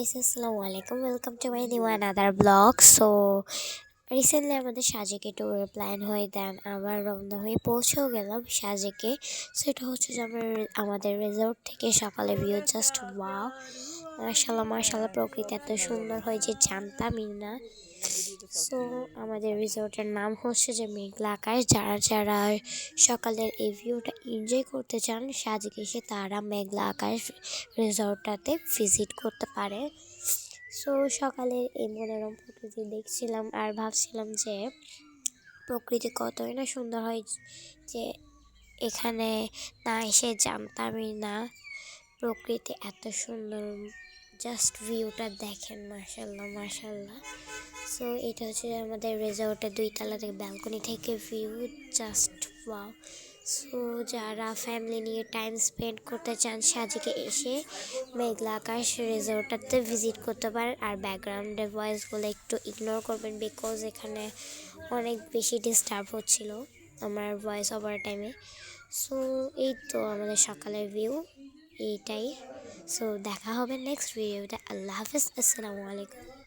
Guys আসসালামু আলাইকুম welcome to my new another blog so recently আমাদের সাজেকে ট্যুরের প্ল্যান হয়ে দেন আবার রমদা হয়ে পৌঁছেও গেলাম সাজেকে। সো এটা হচ্ছে যে আমার আমাদের রিসোর্ট থেকে সকালে ভিউ জাস্ট ওয়াও মার্শাল্লাহ মার্শাল্লাহ প্রকৃতি এত সুন্দর হয় যে জানতামই না। সো আমাদের রিসোর্টের নাম হচ্ছে যে মেঘলা আকাশ। যারা যারা সকালের এই ভিউটা এনজয় করতে চান, সাজকে এসে তারা মেঘলা আকাশ রিসোর্টটাতে ভিজিট করতে পারে। সো সকালের এই মনোরম প্রকৃতি দেখছিলাম আর ভাবছিলাম যে প্রকৃতি কতই না সুন্দর হয় যে এখানে না এসে জানতামই না। প্রকৃতি এত সুন্দর জাস্ট ভিউটা দেখেন মার্শাল্লাহ মার্শাল্লাহ সো এটা হচ্ছে আমাদের রিসোর্টের দুই তলা থেকে ব্যালকনি থেকে ভিউ জাস্ট ওয়াও সো যারা ফ্যামিলি নিয়ে টাইম স্পেন্ড করতে চান সাজিকে এসে মেঘলা আকাশ রিসোর্টটাতে ভিজিট করতে পারেন। আর ব্যাকগ্রাউন্ডের ভয়েসগুলো একটু ইগনোর করবেন বিকজ এখানে অনেক বেশি ডিস্টার্ব হচ্ছিল আমার ভয়েস ওভার টাইমে সো এই তো আমাদের সকালের ভিউ এইটাই। সো দেখা হবে নেক্সট ভিডিওতে আল্লাহ হাফিজ আসসালামু আলাইকুম